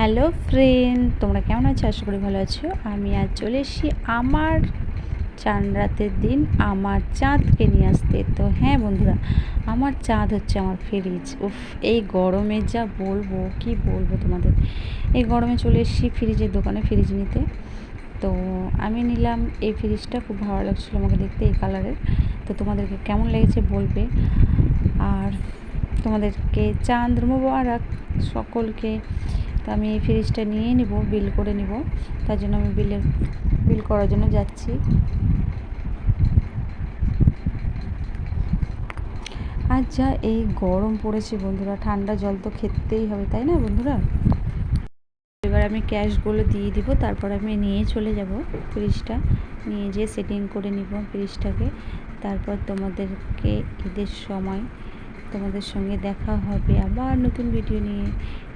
Hello friend, তোমরা কেমন আছো? আশা করি ভালো আছো। আমি আজ চলে এসেছি আমার চাঁদ রাতের দিন, আমার চাঁদকে নিয়ে আসতে। তো হ্যাঁ বন্ধুরা, আমার চাঁদ হচ্ছে আমার ফ্রিজ। উফ, এই গরমে যা বলব, কি বলব তোমাদের? এই গরমে চলে এসেছি ফ্রিজের দোকানে ফ্রিজ নিতে। তো আমি নিলাম এই ফ্রিজটা, খুব ভালো লাগছিল আমাকে দেখতে এই কালারের। তো তোমাদেরকে কেমন লেগেছে বলবে? আর তোমাদেরকে চাঁদ মোবারক সকলকে তো আমি এই ফ্রিজটা নিয়ে নিব বিল করে নিব। তার জন্য আমি বিলের বিল করার জন্য যাচ্ছি। যা এই গরম পড়েছে বন্ধুরা, ঠান্ডা জল তো খেতেই হবে, তাই না বন্ধুরা? এবার আমি ক্যাশগুলো দিয়ে দিব, তারপর আমি নিয়ে চলে যাব ফ্রিজটা নিয়ে যেয়ে সেটিং করে নিব ফ্রিজটাকে তারপর তোমাদেরকে ঈদের সময় তোমাদের সঙ্গে দেখা হবে আবার নতুন ভিডিও নিয়ে।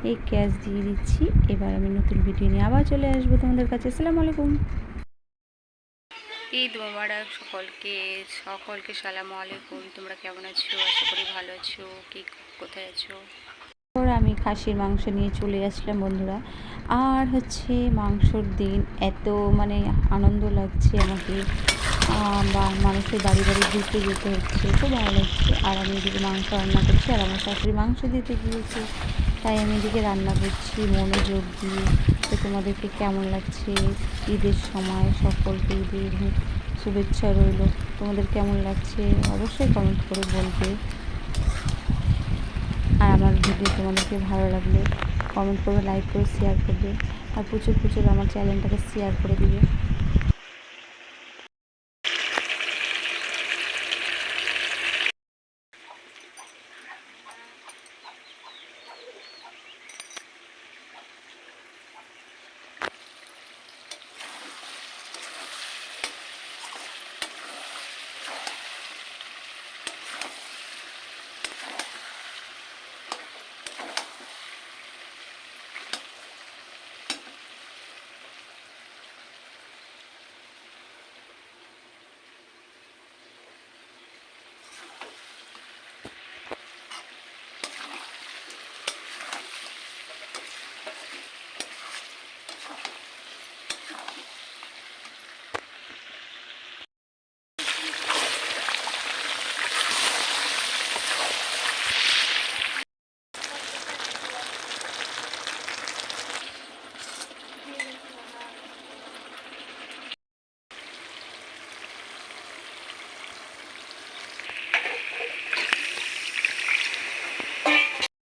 এই ক্যাশ দিয়ে দিচ্ছি। এবার আমি নতুন ভিডিও নিয়ে আবার চলে আসব তোমাদের কাছে। আসসালামু আলাইকুম। ঈদ মোবারক সকলকে সকলকে সালামু আলাইকুম। তোমরা কেমন আছো? আশা করি ভালো আছো। কি কোথায় আছো? তারপর আমি খাসির মাংস নিয়ে চলে আসলাম বন্ধুরা। আর হচ্ছে মাংসর দিন এত মানে আনন্দ লাগছে আমাকে। বা মানুষের বাড়ি বাড়ি ঘুরতে যেতে হচ্ছে, খুব ভালো লাগছে আর আমি এদিকে মাংস রান্না করছি আর আমার শাশুড়ি মাংস দিতে গিয়েছে। তাই আমি এদিকে রান্না করছি মনোযোগ দিয়ে। তো তোমাদেরকে কেমন লাগছে ঈদের সময়? সকলকে ঈদের শুভেচ্ছা রইল। তোমাদের কেমন লাগছে? অবশ্যই কমেন্ট করে বলবে। আর আমার ভিডিও তোমাদেরকে ভালো লাগলে কমেন্ট করবে লাইক করে শেয়ার করবে। আর প্রচুর প্রচুর আমার চ্যানেলটাকে শেয়ার করে দিবে।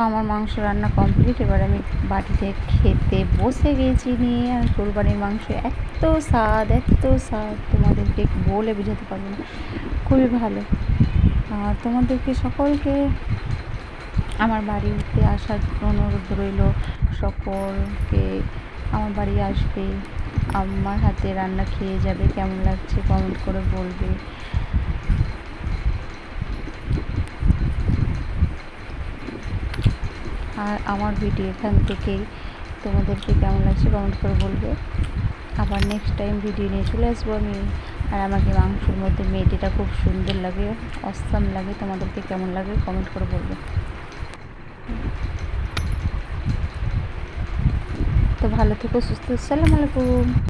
আমার মাংস রান্না কমপ্লিট এবার আমি বাড়িতে খেতে বসে গেছি নিয়ে। আর কোরবানির মাংস এত স্বাদ এত স্বাদ। তোমাদেরকে বলে বোঝাতে পারব না। খুবই ভালো। আর তোমাদেরকে সকলকে আমার বাড়িতে আসার অনুরোধ রইল। সকলকে আমার বাড়ি আসবে। আমার হাতে রান্না খেয়ে যাবে। কেমন লাগছে কমেন্ট করে বলবে। আর আমার ভিডিও এখান থেকেই তোমাদেরকে কেমন লাগছে কমেন্ট করে বলবে। আবার নেক্সট টাইম ভিডিও নিয়ে চলে আসব আমি। আর আমাকে মাংসের মধ্যে মেয়েটিটা খুব সুন্দর লাগে অসাম লাগে। তোমাদেরকে কেমন লাগে কমেন্ট করে বলবে। তো ভালো থেকো, সুস্থ আসসালামু আলাইকুম।